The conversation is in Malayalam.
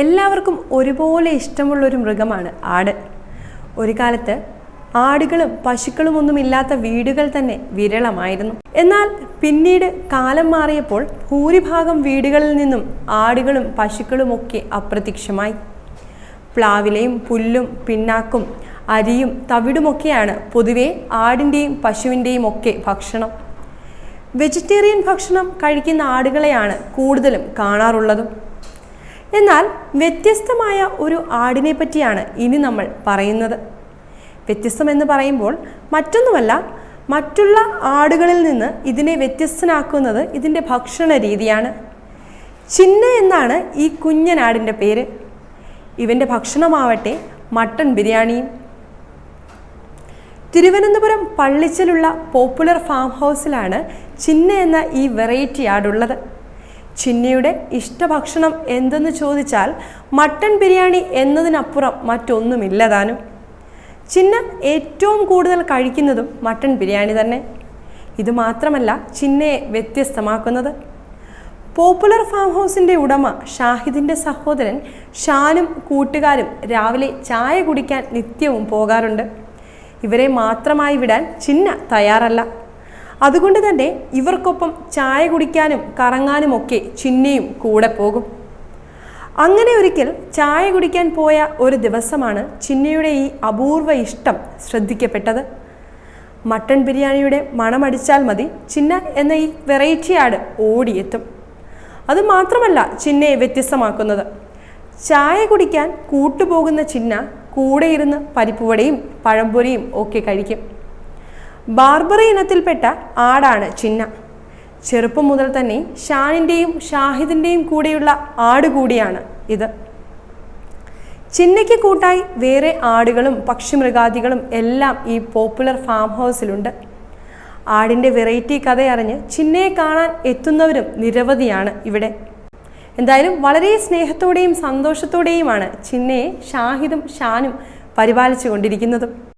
എല്ലാവർക്കും ഒരുപോലെ ഇഷ്ടമുള്ളൊരു മൃഗമാണ് ആട്. ഒരു കാലത്ത് ആടുകളും പശുക്കളും ഒന്നും ഇല്ലാത്ത വീടുകൾ തന്നെ വിരളമായിരുന്നു. എന്നാൽ പിന്നീട് കാലം മാറിയപ്പോൾ ഭൂരിഭാഗം വീടുകളിൽ നിന്നും ആടുകളും പശുക്കളും ഒക്കെ അപ്രത്യക്ഷമായി. പ്ലാവിലയും പുല്ലും പിണ്ണാക്കും അരിയും തവിടുമൊക്കെയാണ് പൊതുവെ ആടിന്റെയും പശുവിന്റെയും ഒക്കെ ഭക്ഷണം. വെജിറ്റേറിയൻ ഭക്ഷണം കഴിക്കുന്ന ആടുകളെയാണ് കൂടുതലും കാണാറുള്ളതും. എന്നാൽ വ്യത്യസ്തമായ ഒരു ആടിനെ പറ്റിയാണ് ഇനി നമ്മൾ പറയുന്നത്. വ്യത്യസ്തം എന്ന് പറയുമ്പോൾ മറ്റൊന്നുമല്ല മറ്റുള്ള ആടുകളിൽ നിന്ന് ഇതിനെ വ്യത്യസ്തനാക്കുന്നത് ഇതിന്റെ ഭക്ഷണ രീതിയാണ്. ചിന്ന എന്നാണ് ഈ കുഞ്ഞനാടിന്റെ പേര്. ഇവന്റെ ഭക്ഷണമാവട്ടെ മട്ടൺ ബിരിയാണിയും. തിരുവനന്തപുരം പള്ളിച്ചലുള്ള പോപ്പുലർ ഫാം ഹൗസിലാണ് ചിന്ന എന്ന ഈ വെറൈറ്റി ആടുള്ളത്. ചിന്നയുടെ ഇഷ്ടഭക്ഷണം എന്തെന്ന് ചോദിച്ചാൽ മട്ടൺ ബിരിയാണി എന്നതിനപ്പുറം മറ്റൊന്നുമില്ല താനും. ചിന്ന ഏറ്റവും കൂടുതൽ കഴിക്കുന്നതും മട്ടൺ ബിരിയാണി തന്നെ. ഇത് മാത്രമല്ല ചിന്നയെ വ്യത്യസ്തമാക്കുന്നത്. പോപ്പുലർ ഫാം ഹൗസിന്റെ ഉടമ ഷാഹിദിന്റെ സഹോദരൻ ഷാനും കൂട്ടുകാരും രാവിലെ ചായ കുടിക്കാൻ നിത്യവും പോകാറുണ്ട്. ഇവരെ മാത്രമായി വിടാൻ ചിന്ന തയ്യാറല്ല. അതുകൊണ്ട് തന്നെ ഇവർക്കൊപ്പം ചായ കുടിക്കാനും കറങ്ങാനും ഒക്കെ ചിന്നയും കൂടെ പോകും. അങ്ങനെ ഒരിക്കൽ ചായ കുടിക്കാൻ പോയ ഒരു ദിവസമാണ് ചിന്നയുടെ ഈ അപൂർവ ഇഷ്ടം ശ്രദ്ധിക്കപ്പെട്ടത്. മട്ടൺ ബിരിയാണിയുടെ മണമടിച്ചാൽ മതി ചിന്ന എന്ന ഈ വെറൈറ്റി ആട് ഓടിയെത്തും. അത് മാത്രമല്ല ചിന്നയെ വ്യത്യസ്തമാക്കുന്നത്. ചായ കുടിക്കാൻ കൂട്ടുപോകുന്ന ചിന്ന കൂടെ ഇരുന്ന് പരിപ്പുവടയും പഴംപൊരിയും ഒക്കെ കഴിക്കും. ബാർബറി ഇനത്തിൽപ്പെട്ട ആടാണ് ചിന്ന. ചെറുപ്പം മുതൽ തന്നെ ഷാനിന്റെയും ഷാഹിദിന്റെയും കൂടെയുള്ള ആട് കൂടിയാണ് ഇത്. ചിന്നയ്ക്ക് കൂട്ടായി വേറെ ആടുകളും പക്ഷിമൃഗാദികളും എല്ലാം ഈ പോപ്പുലർ ഫാം ഹൗസിലുണ്ട്. ആടിന്റെ വെറൈറ്റി കഥയറിഞ്ഞ് ചിന്നയെ കാണാൻ എത്തുന്നവരും നിരവധിയാണ് ഇവിടെ. എന്തായാലും വളരെ സ്നേഹത്തോടെയും സന്തോഷത്തോടെയുമാണ് ചിന്നയെ ഷാഹിദും ഷാനും പരിപാലിച്ചു കൊണ്ടിരിക്കുന്നതും